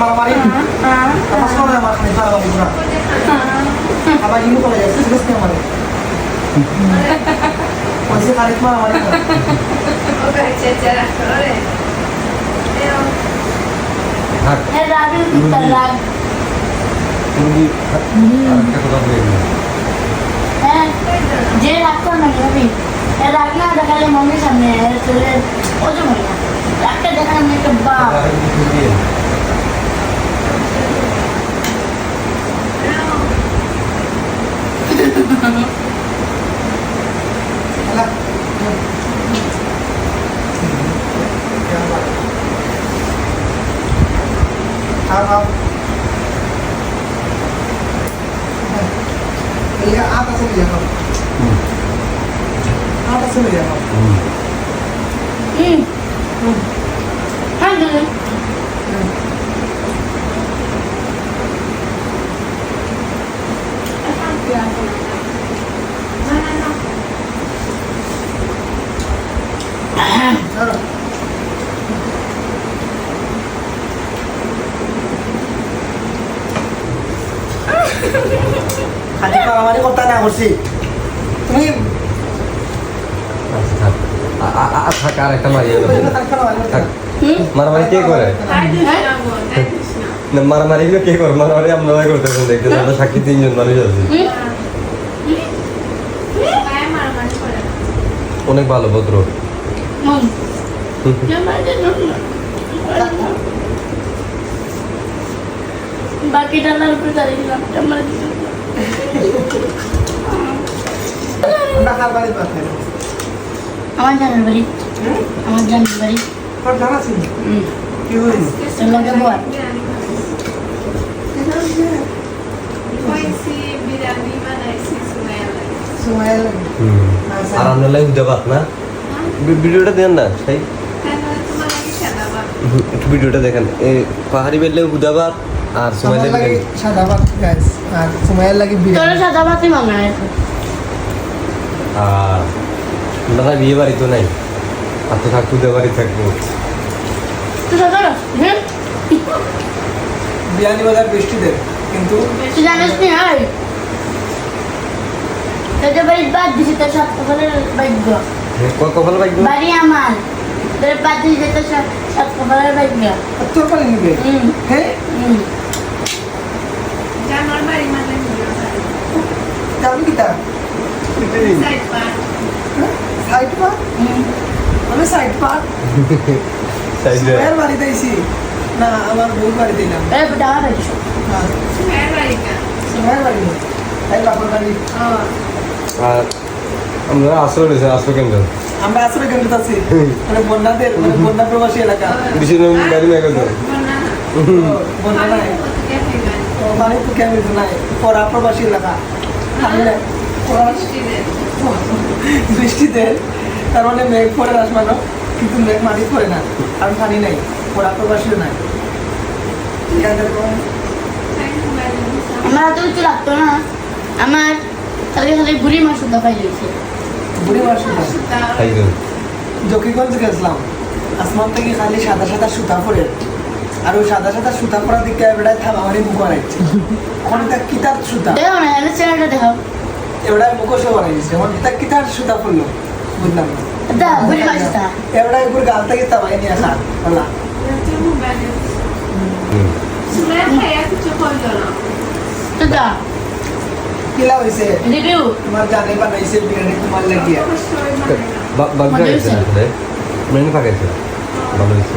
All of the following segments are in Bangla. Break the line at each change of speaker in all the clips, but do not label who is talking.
মারামারি আমার শোনো আমার খালি মারামারি পুরা আবার ইমু করে যাচ্ছে সিরিয়াস নিয়ে আমার বলছি খালি মারামারি করে
থাক
এর রাগে কুত্তার রাগ
মুরগি থাক। আর একটা কথা বলে দিলাম।
হ্যাঁ যে রাগ করে না ভাবি এর রাগ না দেখালে মম্মির সামনে চলে ওজন হয় রাগটা দেখালে আমি একটা বাপ
啱啱，你要阿
德
森也好，也
好，
嗯，嗯，嗯，
还有。মারামারি করতে না করছি তুমি
আচ্ছা, থাক। আ- আ- আ- থাক, আর একটা মারিয়ে মারামারি কে করে? মারামারি গুলো কে করে? মারামারি আপনারা করতেছেন দেখতে আমরা সাক্ষী তিনজন মানুষ আছি। অনেক ভালো ভদ্র।
হুম বাকি ডালার উপরে দাঁড়িয়ে দিলাম। আমার জানার বাড়ি। আমার জানার বাড়ি।
আর আপনার হুদাবাত না? ভিডিওটা দেন না সেই। একটু ভিডিওটা দেখেন। এই পাহাড়ি বেললে হুদাবাত আর সময়
আমার লাগে
দেবেন
সাদা ভাত গাইস আর সুমাইল লাগে
তোর
বিরিয়ানি
সাদা ভাতই মাংনা
আর দাদা বিয়ে বাড়ি তো নাই। আর তো থাকতো হুদা বাড়ি থাকব।
তুই সাদা হুম?
বিরিয়ানি বাজার বৃষ্টি দেব কিন্তু
তুই জানিস নি হাই তোদের বাড়ির বাদ দিছি তোর সাত কপালের ভাগ্য।
কপাল বাইক
বাড়ি আমার। তোর বাদ দিছি তোর সাত সাত কপালের ভাগ্য।
তোর পানি নিবে?
হুম।
হ্যাঁ? যাবি কি তা সাইড পা
হুম
আমি সাইড বাড়িতে আইছি। না আমার বউ বাড়িতে
এ বেটা বাড়ি
হ্যাঁ। সুমাইল বাড়ি। নেই। তাই বাপর বাড়ি।
আর আমরা আশ্রয় রয়েছে আশ্রয় কেন্দ্র।
আমরা আসলে কেন্দ্র আছি। মানে বন্যাদের মানে বন্যা প্রবাসী এলাকা।
না।
বন্যা নাই। তো পরা প্রবাসী এলাকা। পরা- বৃষ্টিতে। তার মানে মেঘ পড়ে আসমানো কিন্তু মেঘ মাটি পড়ে না কারণ পানি নাই পরা প্রবাসীও নাই।
আমার এত কিছু লাগতো না। আমার কালকে খালি বুড়ি মাছ সুদ্ধা পাই গেছে
বুড়ি মাস
খাইছেন
জকিগঞ্জ গেছিলাম। আসমান থেকে খালি সাদা সাদা সুতা পরে আর ওই সাদা সাদা সুতা পরা দিকে এবারে থামামারি মুখ বানাইছে এখন এটা কিতার সুতা
দেখো না এনে চ্যানেলটা দেখাও
এবারে মুখোশও বানাইছে এখন এটা কিতার সুতা পড়ল বুঝলাম না
দা বুড়ি মাছটা
এবারে একবার গাল থেকে তাবাই নিয়ে আসা বলা
দা
কিলা হয়েছে
রিভিউ
তোমার জানে বানাইছে বিরিয়ানি তোমার লাগিয়ে
বাগ
মজা
গেছে
হয়েছে?
আসলে মেনু পাকাইছে ভালো হয়েছে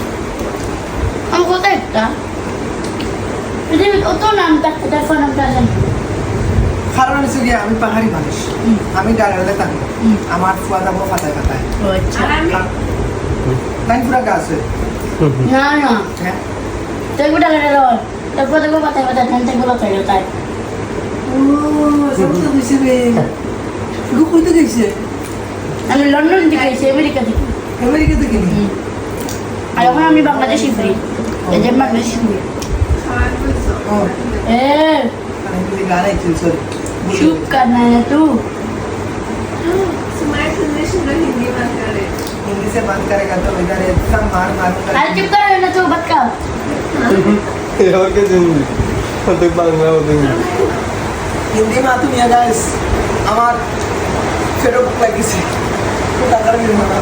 জান আমার
কোথায় একটা পৃথিবীর কত নাম থাকতে তার ফোন নাম টারজান
কারণ হচ্ছে গিয়ে আমি পাহাড়ি মানুষ। আমি ডায়ালে থাকি। আমার ফুয়া যাব ফাটায়
ও আচ্ছা
পুরা গাছ
না না
হ্যাঁ
তো এগুলো টাকা টাকা তারপর দেখব পাতায় পাতায় ধান থেকে গুলো থাকে তাই আমি লন্ডন থেকে আমেরিকা থেকে
আমেরিকা থেকে
আর এখন আমি বাংলাদেশি ফিরি
내집만
내시고. 어. 에.
हिंदी बात से बात करेगा तो इधर इतना मार मार कर
अरे चुप करो ना तो बात और
क्या ज़रूरी और तो बांग्ला होते
हैं हिंदी में आती है गाइस हमार फेरो लगी से
तो ताकत नहीं मारा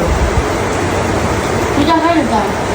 तुझे क्या लगता है